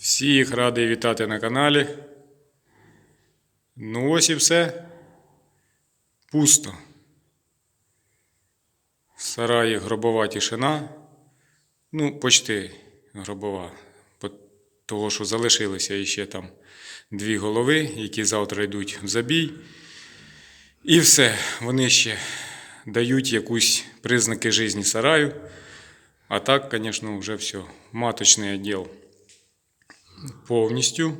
Всіх радий вітати на каналі. Ну ось і все. Пусто. В сараї гробова тишина. Ну, почти гробова. Того, що залишилися іще там дві голови, які завтра йдуть в забій. І все. Вони ще дають якусь признаки житті сараю. А так, звісно, вже все. Маточний відділ повністю.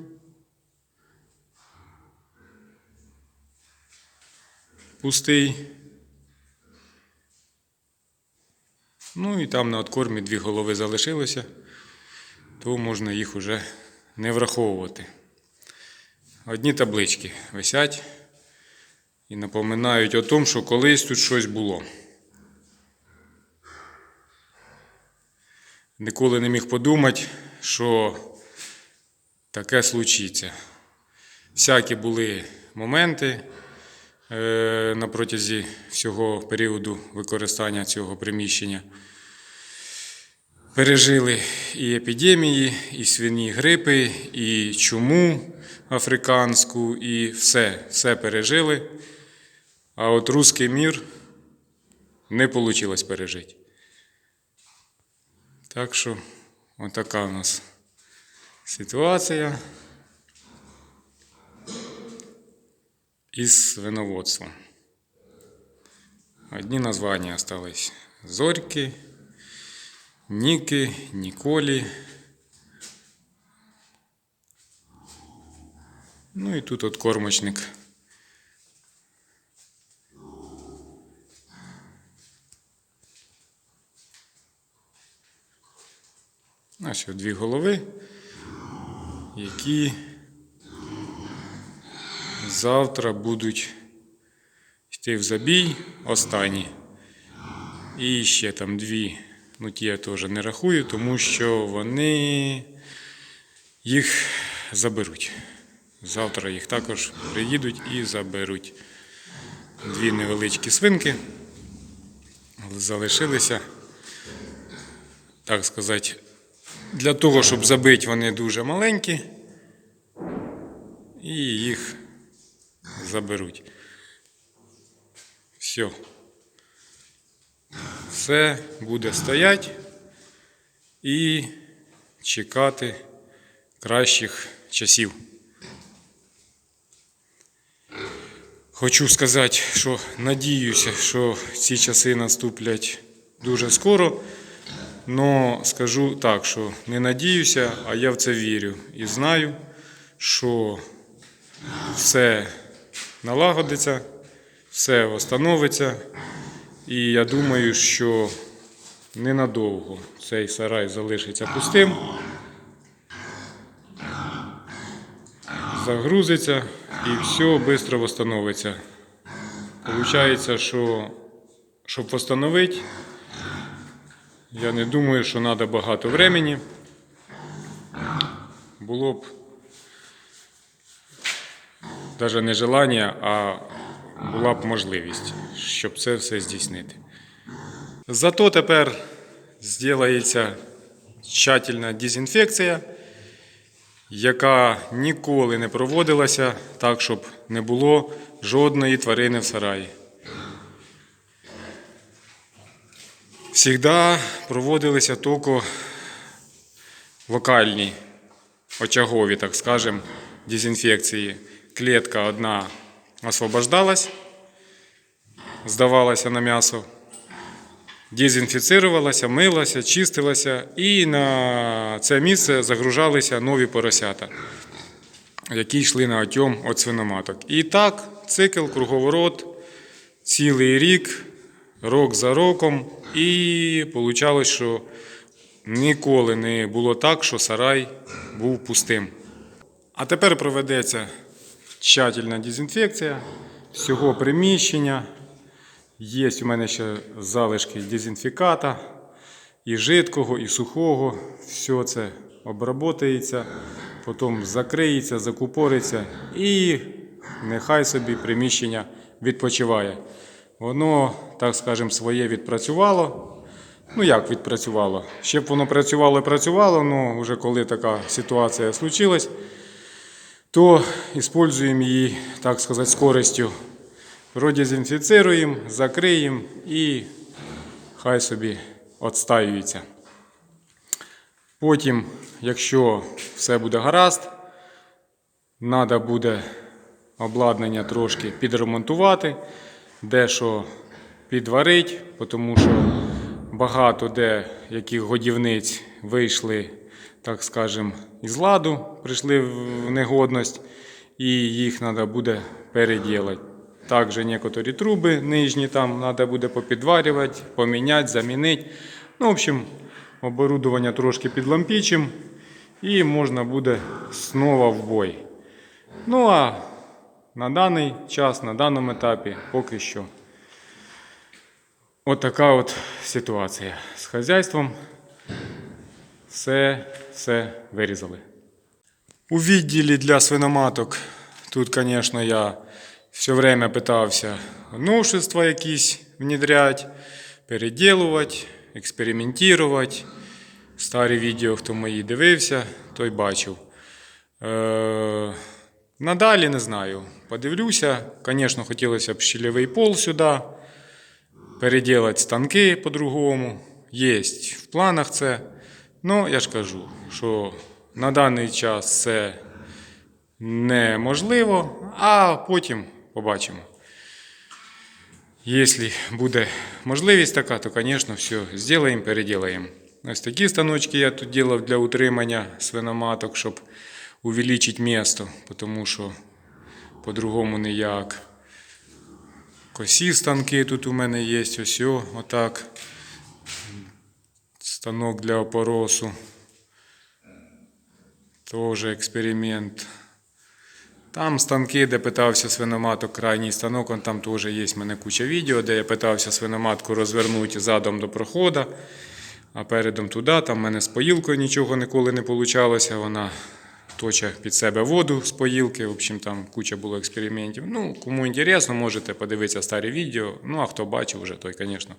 Пустий. Ну і там на откормі дві голови залишилося, то можна їх уже не враховувати. Одні таблички висять і напоминають о тому, що колись тут щось було. Ніколи не міг подумати, що таке случиться. Всякі були моменти е, на протязі всього періоду використання цього приміщення. Пережили і епідемії, і свині грипи, і чуму африканську, і все, все пережили. А от русський мір не вийшло пережити. Так що, отака у нас ситуація із свиноводством. Одні названня остались Зорьки, Ніки, Ніколі. Ну і тут от кормочник. Ось дві голови, які завтра будуть йти в забій останні. І ще там дві, ну ті я теж не рахую, тому що вони їх заберуть. Завтра їх також приїдуть і заберуть. Дві невеличкі свинки залишилися, так сказати, для того, щоб забити, вони дуже маленькі, і їх заберуть. Все. Все буде стоять і чекати кращих часів. Хочу сказати, що надіюся, що ці часи наступлять дуже скоро. Но скажу так, що не надіюся, а я в це вірю і знаю, що все налагодиться, все встановиться. І я думаю, що ненадовго цей сарай залишиться пустим, загрузиться і все швидко встановиться. Получається, що щоб встановити, я не думаю, що треба багато времени. Було б навіть не желання, а була б можливість, щоб це все здійснити. Зато тепер зробиться тщательна дезінфекція, яка ніколи не проводилася так, щоб не було жодної тварини в сараї. Всігда проводилися тільки локальні, очагові, так скажем, дезінфекції. Клітка одна освобождалась, здавалася на м'ясо, дезінфіцирувалася, милася, чистилася, і на це місце загружалися нові поросята, які йшли на отьом від свиноматок. І так, цикл, круговорот, цілий рік, рок за роком, і вийшло, що ніколи не було так, що сарай був пустим. А тепер проведеться тщательна дезінфекція всього приміщення. Є у мене ще залишки дезінфіката і жидкого, і сухого. Все це обработається, потім закриється, закупориться і нехай собі приміщення відпочиває. Воно, так скажемо, своє відпрацювало. Ну як відпрацювало? Ще б воно працювало і працювало, але вже коли така ситуація случилась, то використовуємо її, так сказати, з користю. Продезінфіцируємо, закриємо і хай собі відстаюється. Потім, якщо все буде гаразд, треба буде обладнання трошки підремонтувати, дещо підварити, тому що багато де яких годівниць вийшли, так скажем, із ладу, прийшли в негодність, і їх треба буде переділати. Також некоторі труби нижні там треба буде попідварювати, поміняти, замінити. Ну, в общем, оборудовання трошки підлампічим і можна буде знову в бой. Ну а на даний час, на даному етапі, поки що. От от ситуація з хазяйством. Все, все вирізали. У відділі для свиноматок тут, звісно, я все время питався новшества якісь внедрять, переділувати, експериментувати. Старі відео, хто мої дивився, той бачив. Надалі не знаю. Подивлюся. Звісно, хотілося б щільовий пол сюди, переділати станки по-другому. Є в планах це. Ну, я ж кажу, що на даний час це неможливо, а потім побачимо. Якщо буде можливість така, то, звісно, все зробимо, переділаємо. Ось такі станочки я тут робив для утримання свиноматок, щоб увеличити місто, тому що по-другому ніяк. Косі станки тут у мене є, ось о, отак. Станок для опоросу. Тоже експеримент. Там станки, де питався свиноматок, крайній станок, он там теж є в мене куча відео, де я питався свиноматку розвернути задом до проходу, а передом туди. Там в мене з поїлкою нічого ніколи не вийшло. Вона точе під себе воду з поїлки. В общем, там куча було експериментів. Ну, кому інтересно, можете подивитися старі відео. Ну, а хто бачив вже, той, звісно,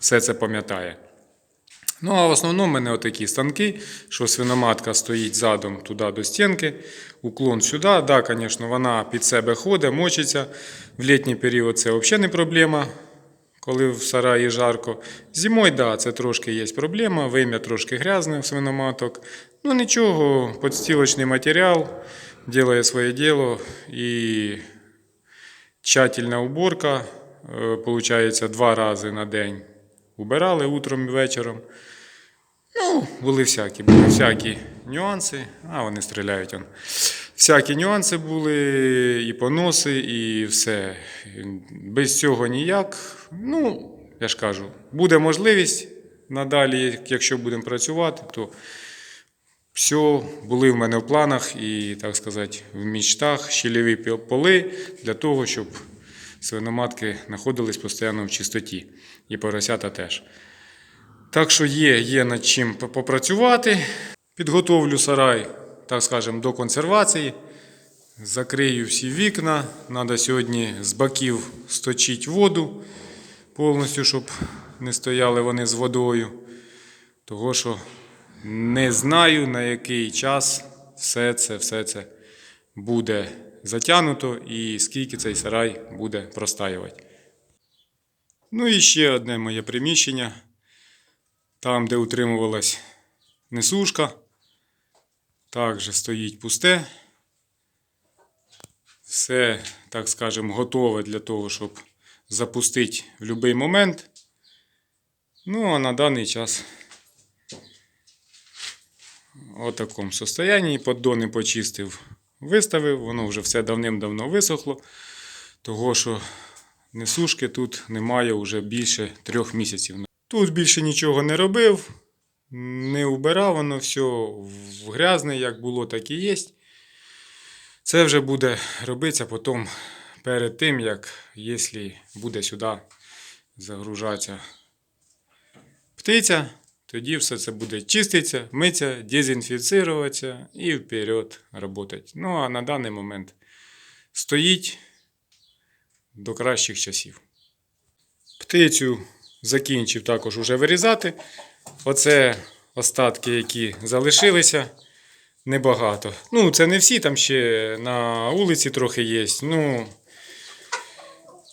все це пам'ятає. Ну, а в основному в мене отакі станки, що свиноматка стоїть задом туди до стінки, уклон сюди. Да, звісно, вона під себе ходить, мочиться. В літній період це взагалі не проблема, коли в сараї жарко. Зимою, да, це трошки є проблема, вим'я трошки грязне в свиноматок. Ну нічого, подстілочний матеріал робить своє діло і тщательна уборка. е, Получається, два рази на день убирали утром і вечором. Ну, були всякі, були всякі нюанси, а вони стріляють. Он. Всякі нюанси були, і поноси, і все. Без цього ніяк. Ну, я ж кажу, буде можливість надалі, якщо будемо працювати, то все були в мене в планах і, так сказати, в мічтах щільові поли для того, щоб свиноматки знаходились постійно в чистоті. І поросята теж. Так що є, є над чим попрацювати. Підготовлю сарай, так скажемо, до консервації. Закрию всі вікна. Треба сьогодні з боків сточити воду повністю, щоб не стояли вони з водою. Того що не знаю, на який час все це, все це буде затягнуто і скільки цей сарай буде простаювати. Ну і ще одне моє приміщення. Там, де утримувалась несушка, також стоїть пусте. Все, так скажемо, готове для того, щоб запустити в будь-який момент. Ну, а на даний час у такому состоянні. Поддони почистив, виставив, воно вже все давним-давно висохло. Того, що несушки тут немає вже більше трьох місяців. Тут більше нічого не робив, не убирав, воно все в грязне, як було, так і є. Це вже буде робитися потім перед тим, як якщо буде сюди загружатися птиця, тоді все це буде чиститися, митися, дезінфіцируватися і вперед працювати. Ну а на даний момент стоїть до кращих часів. Птицю закінчив також уже вирізати. Оце остатки, які залишилися. Небагато. Ну, це не всі, там ще на вулиці трохи є. Ну,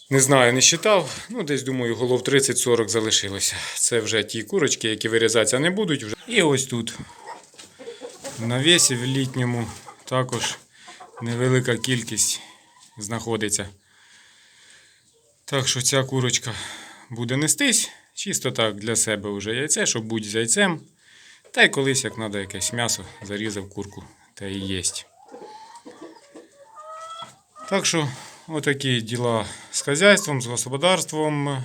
не знаю, не считав. Ну, десь думаю, голов 30-40 залишилося. Це вже ті курочки, які вирізатися не будуть. Вже. І ось тут. В навісі в літньому також невелика кількість знаходиться. Так що ця курочка буде нестись, чисто так для себе вже яйце, щоб бути з яйцем. Та й колись, як треба якесь м'ясо, зарізав курку, та і єсть. Так що, отакі діла з хазяйством, з господарством.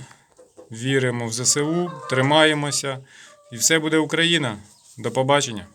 Віримо в ЗСУ, тримаємося. І все буде Україна. До побачення.